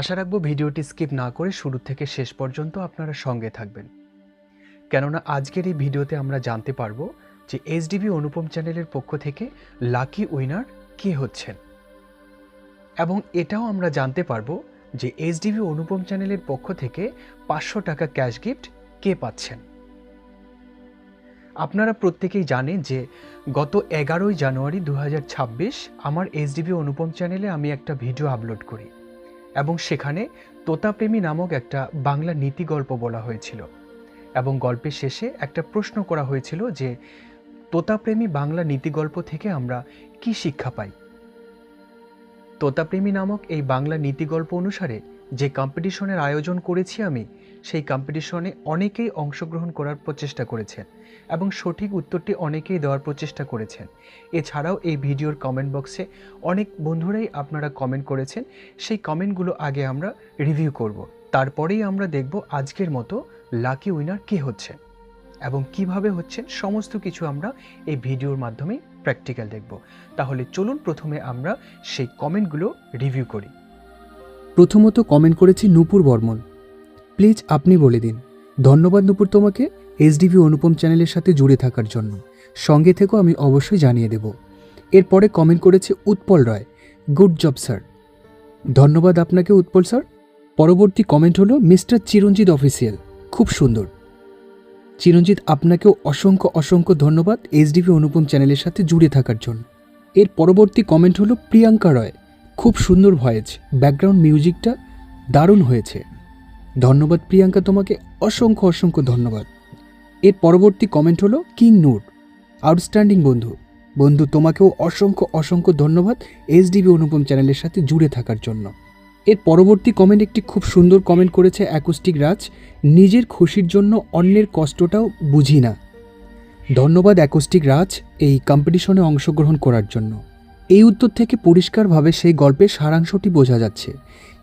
আশা রাখব ভিডিওটি স্কিপ না করে শুরু থেকে শেষ পর্যন্ত আপনারা সঙ্গে থাকবেন। কেননা আজকের এই ভিডিওতে আমরা জানতে পারব যে এসডিবি অনুপম চ্যানেলের পক্ষ থেকে লাকি উইনার কে হচ্ছেন। এবং এটাও আমরা জানতে পারব যে এসডিবি অনুপম চ্যানেলের পক্ষ থেকে পাঁচশো টাকা ক্যাশ গিফট কে পাচ্ছেন। আপনারা প্রত্যেকেই জানেন যে গত এগারোই জানুয়ারি দু হাজার ছাব্বিশ আমার এসডিবি অনুপম চ্যানেলে আমি একটা ভিডিও আপলোড করি। এবং সেখানে তোতাপ্রেমী নামক একটা বাংলা নীতি গল্প বলা হয়েছিল। এবং গল্পের শেষে একটা প্রশ্ন করা হয়েছিল যে, তোতাপ্রেমী বাংলা নীতি গল্প থেকে আমরা কি শিক্ষা পাই? তোতাপ্রেমী নামক এই বাংলা নীতি গল্প অনুসারে যে কম্পিটিশনের আয়োজন করেছি আমি সেই কম্পিটিশনে অনেকেই অংশগ্রহণ করার প্রচেষ্টা করেছেন এবং সঠিক উত্তরটি অনেকেই দেওয়ার প্রচেষ্টা করেছেন। এছাড়াও এই ভিডিওর কমেন্ট বক্সে অনেক বন্ধুরাই আপনারা কমেন্ট করেছেন। সেই কমেন্টগুলো আগে আমরা রিভিউ করব। তারপরেই আমরা দেখব আজকের মতো লাকি উইনার কে হচ্ছেন এবং কীভাবে হচ্ছেন সমস্ত কিছু আমরা এই ভিডিওর মাধ্যমে প্র্যাকটিক্যাল দেখব। তাহলে চলুন প্রথমে আমরা সেই কমেন্টগুলো রিভিউ করি। প্রথমত কমেন্ট করেছি নূপুর বর্মন। প্লিজ আপনি বলে দিন। ধন্যবাদ নূপুর তোমাকে এসডিভি অনুপম চ্যানেলের সাথে জুড়ে থাকার জন্য। সঙ্গে থেকেও আমি অবশ্যই জানিয়ে দেব। এরপরে কমেন্ট করেছে Utpal Roy. Good job sir ধন্যবাদ আপনাকে উৎপল স্যার পরবর্তী কমেন্ট হলো মিস্টার চিরঞ্জিত অফিসিয়াল খুব সুন্দর। চিরঞ্জিত, আপনাকেও অসংখ্য অসংখ্য ধন্যবাদ এসডিভি অনুপম চ্যানেলের সাথে জুড়ে থাকার জন্য। এর পরবর্তী কমেন্ট হলো প্রিয়াঙ্কা রয়। খুব সুন্দর ভয়েস ব্যাকগ্রাউন্ড মিউজিকটা দারুণ হয়েছে। ধন্যবাদ, প্রিয়াঙ্কা, তোমাকে অসংখ্য অসংখ্য ধন্যবাদ। এর পরবর্তী কমেন্ট হলো কিং নূর আউটস্ট্যান্ডিং বন্ধু। বন্ধু, তোমাকেও অসংখ্য অসংখ্য ধন্যবাদ এসডিবি অনুপম চ্যানেলের সাথে জুড়ে থাকার জন্য। এর পরবর্তী কমেন্ট একটি খুব সুন্দর কমেন্ট করেছে অ্যাকোস্টিক রাজ নিজের খুশির জন্য অন্যের কষ্টটাও বুঝি না। ধন্যবাদ অ্যাকোস্টিক রাজ এই কম্পিটিশনে অংশগ্রহণ করার জন্য। এই উত্তর থেকে পরিষ্কারভাবে সেই গল্পের সারাংশটি বোঝা যাচ্ছে।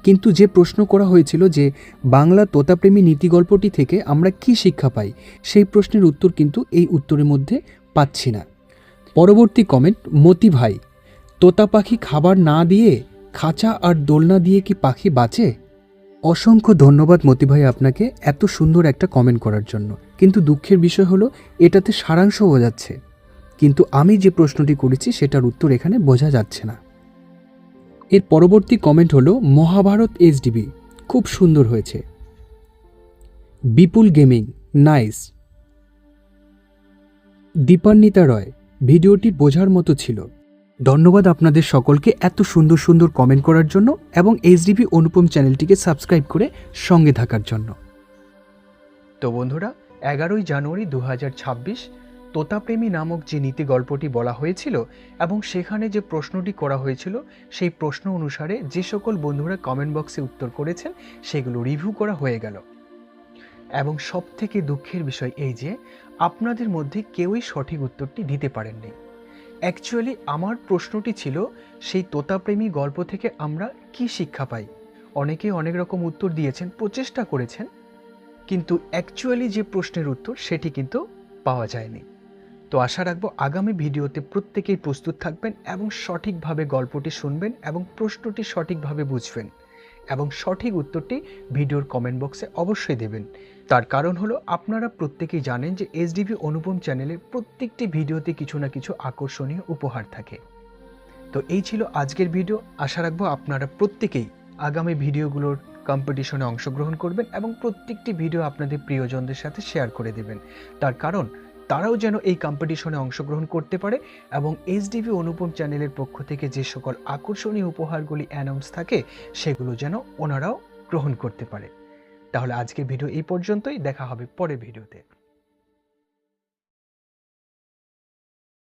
কিন্তু যে প্রশ্ন করা হয়েছিল যে বাংলা তোতাপ্রেমী নীতি গল্পটি থেকে আমরা কি শিক্ষা পাই, সেই প্রশ্নের উত্তর কিন্তু এই উত্তরের মধ্যে পাচ্ছি না। পরবর্তী কমেন্ট মতি ভাই, তোতা পাখি খাবার না দিয়ে খাঁচা আর দোলনা দিয়ে কি পাখি বাঁচে? অসংখ্য ধন্যবাদ মতি ভাই আপনাকে এত সুন্দর একটা কমেন্ট করার জন্য। কিন্তু দুঃখের বিষয় হলো, এটাতে সারাংশ বোঝাচ্ছে। কিন্তু আমি যে প্রশ্নটি করেছি, সেটার উত্তর এখানে বোঝা যাচ্ছে না। এর পরবর্তী কমেন্ট হলো, মহাভারত এইচডিবি খুব সুন্দর হয়েছে। বিপুল গেমিং নাইস দীপান্বিতা রয়, ভিডিওটি বোঝার মতো ছিল। ধন্যবাদ আপনাদের সকলকে এত সুন্দর সুন্দর কমেন্ট করার জন্য এবং এইচডিবি অনুপম চ্যানেলটিকে সাবস্ক্রাইব করে সঙ্গে থাকার জন্য। তো বন্ধুরা, এগারোই জানুয়ারি দু হাজার ছাব্বিশ তোতাপ্রেমী নামক যে নীতি গল্পটি বলা হয়েছিল এবং সেখানে যে প্রশ্নটি করা হয়েছিল, সেই প্রশ্ন অনুসারে যে সকল বন্ধুরা কমেন্ট বক্সে উত্তর করেছেন, সেগুলো রিভিউ করা হয়ে গেল। এবং সব থেকে দুঃখের বিষয় এই যে, আপনাদের মধ্যে কেউই সঠিক উত্তরটি দিতে পারেননি। অ্যাকচুয়ালি আমার প্রশ্নটি ছিল, সেই তোতাপ্রেমী গল্প থেকে আমরা কি শিক্ষা পাই? অনেকে অনেক রকম উত্তর দিয়েছেন, প্রচেষ্টা করেছেন, কিন্তু অ্যাকচুয়ালি যে প্রশ্নের উত্তর, সেটি কিন্তু পাওয়া যায়নি। তো আশা রাখব আগামী ভিডিওতে প্রত্যেকেই প্রস্তুত থাকবেন এবং সঠিকভাবে গল্পটি শুনবেন এবং প্রশ্নটি সঠিকভাবে বুঝবেন এবং সঠিক উত্তরটি ভিডিওর কমেন্ট বক্সে অবশ্যই দেবেন। তার কারণ হলো আপনারা প্রত্যেকেই জানেন যে এসডিভি অনুপম চ্যানেলে প্রত্যেকটি ভিডিওতে কিছু না কিছু আকর্ষণীয় উপহার থাকে। তো এই ছিল আজকের ভিডিও। আশা রাখব আপনারা প্রত্যেকেই আগামী ভিডিওগুলোর কম্পিটিশনে অংশগ্রহণ করবেন এবং প্রত্যেকটি ভিডিও আপনাদের প্রিয়জনদের সাথে শেয়ার করে দেবেন। তার কারণ তারাও যেন এই কম্পিটিশনে অংশগ্রহণ করতে পারে এবং এইচডিবি অনুপম চ্যানেলের পক্ষ থেকে যে সকল আকর্ষণীয় উপহারগুলি অ্যানাউন্স থাকে, সেগুলো যেন ওনারাও গ্রহণ করতে পারে। তাহলে আজকের ভিডিও এই পর্যন্তই। দেখা হবে পরে ভিডিওতে